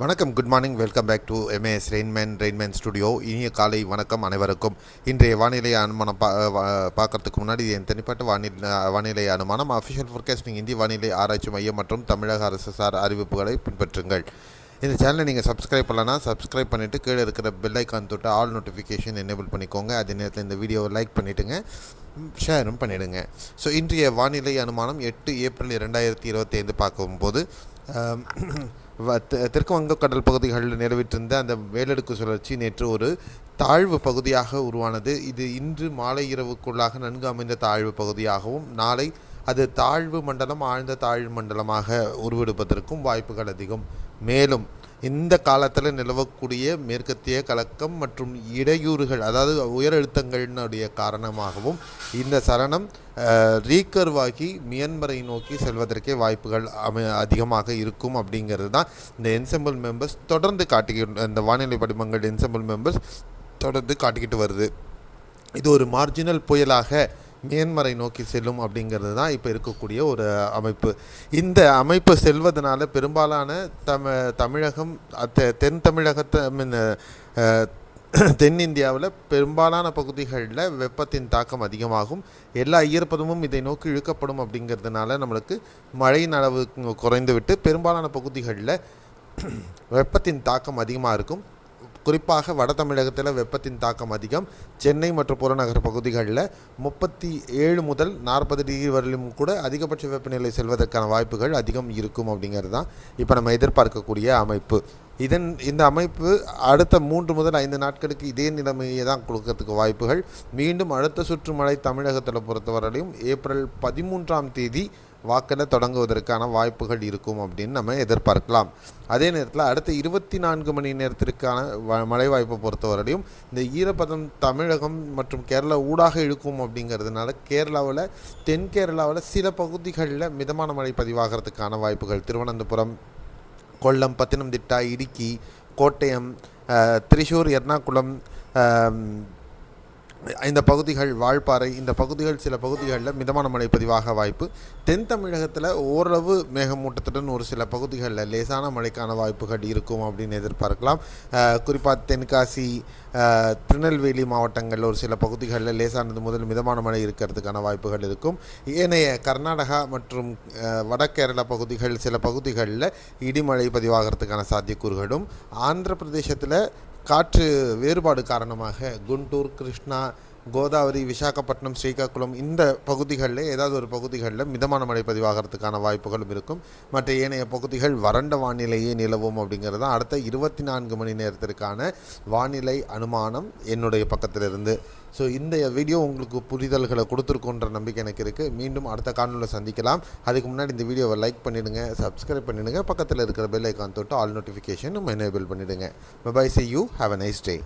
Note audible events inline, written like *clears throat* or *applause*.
வணக்கம் good morning welcome back to MAS Rainman Rainman studio இனிய காலை வணக்கம் அனைவருக்கும். இன்றைய வானிலை அனுமானம் பா பார்க்கறதுக்கு முன்னாடி என் தனிப்பட்ட வானிலை வானிலை அனுமானம். அஃபிஷியல் ஃபோர்காஸ்டிங் இந்திய வானிலை ஆராய்ச்சி மையம் மற்றும் தமிழக அரசு சார் அறிவிப்புகளை பின்பற்றுங்கள். இந்த சேனலை நீங்கள் சப்ஸ்கிரைப் பண்ணலன்னா சப்ஸ்கிரைப் பண்ணிவிட்டு கீழே இருக்கிற பெல் ஐக்கான் தொட்டு ஆல் நோட்டிஃபிகேஷன் எனேபிள் பண்ணிக்கோங்க. அதே நேரத்தில் இந்த வீடியோவை லைக் பண்ணிவிடுங்க ஷேரும் பண்ணிவிடுங்க ஸோ இன்றைய வானிலை அனுமானம் எட்டு ஏப்ரல் இரண்டாயிரத்தி இருபத்தி ஐந்து பார்க்கும்போது *clears throat* வ- தெ- தெற்கு வங்கக்கடல் பகுதிகளில் நிலவிட்டிருந்த அந்த மேலடுக்கு சுழற்சி நேற்று ஒரு தாழ்வு பகுதியாக உருவானது. இது இன்று மாலை இரவுக்குள்ளாக நன்கு அமைந்த தாழ்வு பகுதியாகவும் நாளை அது தாழ்வு மண்டலம் ஆழ்ந்த தாழ்வு மண்டலமாக உருவெடுப்பதற்கும் வாய்ப்புகள் அதிகம். மேலும் இந்த காலத்தில் நிலவக்கூடிய மேற்கத்திய கலக்கம் மற்றும் இடையூறுகள் அதாவது உயர் அழுத்தங்களினுடைய காரணமாகவும் இந்த சலனம் ரீகர்வாகி மியன்மரை நோக்கி செல்வதற்கே வாய்ப்புகள் அமை அதிகமாக இருக்கும் அப்படிங்கிறது தான் இந்த என்செம்பிள் மெம்பர்ஸ் தொடர்ந்து காட்டிக்கிட்டு இந்த வானிலை படிமங்கள் என்செம்பிள் மெம்பர்ஸ் தொடர்ந்து காட்டிக்கிட்டு வருது. இது ஒரு மார்ஜினல் புயலாக மியன்மரை நோக்கி செல்லும் அப்படிங்கிறது தான் இப்போ இருக்கக்கூடிய ஒரு அமைப்பு. இந்த அமைப்பு செல்வதனால பெரும்பாலான தமி தமிழகம் அத்த- தென் தமிழகத்தை தென்னிந்தியாவில் பெரும்பாலான பகுதிகளில் வெப்பத்தின் தாக்கம் அதிகமாகும். எல்லா ஈரப்பதமும் இதை நோக்கி இழுக்கப்படும் அப்படிங்கிறதுனால நம்மளுக்கு மழையின் அளவு குறைந்துவிட்டு பெரும்பாலான பகுதிகளில் வெப்பத்தின் தாக்கம் அதிகமாக இருக்கும். குறிப்பாக வட தமிழகத்தில் வெப்பத்தின் தாக்கம் அதிகம். சென்னை மற்றும் புறநகர் பகுதிகளில் முப்பத்தி ஏழு முதல் நாற்பது டிகிரி வரையிலும் கூட அதிகபட்ச வெப்பநிலை செல்வதற்கான வாய்ப்புகள் அதிகம் இருக்கும் அப்படிங்கிறது தான் இப்போ நம்ம எதிர்பார்க்கக்கூடிய அமைப்பு. இதன் இந்த அமைப்பு அடுத்த மூன்று முதல் ஐந்து நாட்களுக்கு இதே நிலைமையை தான் கொடுக்கறதுக்கு வாய்ப்புகள். மீண்டும் அடுத்த சுற்று மழை தமிழகத்தில் பொறுத்தவரையிலும் ஏப்ரல் பதிமூன்றாம் தேதி வாக்கில் தொடங்குவதற்கான வாய்ப்புகள் இருக்கும் அப்படின்னு நம்ம எதிர்பார்க்கலாம். அதே நேரத்தில் அடுத்த இருபத்தி நான்கு மணி நேரத்திற்கான வ- மழை வாய்ப்பை பொறுத்தவரையிலையும் இந்த ஈரப்பதம் தமிழகம் மற்றும் கேரளா ஊடாக இழுக்கும் அப்படிங்கிறதுனால கேரளாவில் தென் கேரளாவில் சில பகுதிகளில் மிதமான மழை பதிவாகிறதுக்கான வாய்ப்புகள். திருவனந்தபுரம் கொல்லம் பத்தனம்திட்டா இடுக்கி கோட்டயம் திரிஷூர் திரிசூர் எர்ணாகுளம் இந்த பகுதிகள் வால்பாறை இந்த பகுதிகள் சில பகுதிகளில் மிதமான மழை பதிவாக வாய்ப்பு. தென் தமிழகத்தில் ஓரளவு மேகமூட்டத்துடன் ஒரு சில பகுதிகளில் லேசான மழைக்கான வாய்ப்புகள் இருக்கும் அப்படின்னு எதிர்பார்க்கலாம். குறிப்பாக தென்காசி திருநெல்வேலி மாவட்டங்களில் ஒரு சில பகுதிகளில் லேசானது முதல் மிதமான மழை இருக்கிறதுக்கான வாய்ப்புகள் இருக்கும். ஏனைய கர்நாடகா மற்றும் அஹ், வட கேரளா பகுதிகள் சில பகுதிகளில் இடிமழை பதிவாகிறதுக்கான சாத்தியக்கூறுகளும். ஆந்திர பிரதேசத்தில் காற்று வேறுபாடு காரணமாக குண்டூர் கிருஷ்ணா கோதாவரி விசாகப்பட்டினம் ஸ்ரீகாக்குளம் இந்த பகுதிகளில் ஏதாவது ஒரு பகுதிகளில் மிதமான மழை பதிவாகிறதுக்கான வாய்ப்புகளும் இருக்கும். மற்ற ஏனைய பகுதிகள் வறண்ட வானிலையே நிலவும் அப்படிங்கிறது தான் அடுத்த இருபத்தி நான்கு மணி நேரத்திற்கான வானிலை அனுமானம் என்னுடைய பக்கத்திலிருந்து. ஸோ இந்த வீடியோ உங்களுக்கு புரிதல்களை கொடுத்துருக்கோன்ற நம்பிக்கை எனக்கு இருக்குது மீண்டும் அடுத்த காணொலியில் சந்திக்கலாம். அதுக்கு முன்னாடி இந்த வீடியோவை லைக் பண்ணிவிடுங்க சப்ஸ்கிரைப் பண்ணிவிடுங்க பக்கத்தில் இருக்கிற பெல் ஐக்கான் தொட்டு ஆல் நோட்டிஃபிகேஷன் எனேபிள் பண்ணிவிடுங்க bye see you have a nice day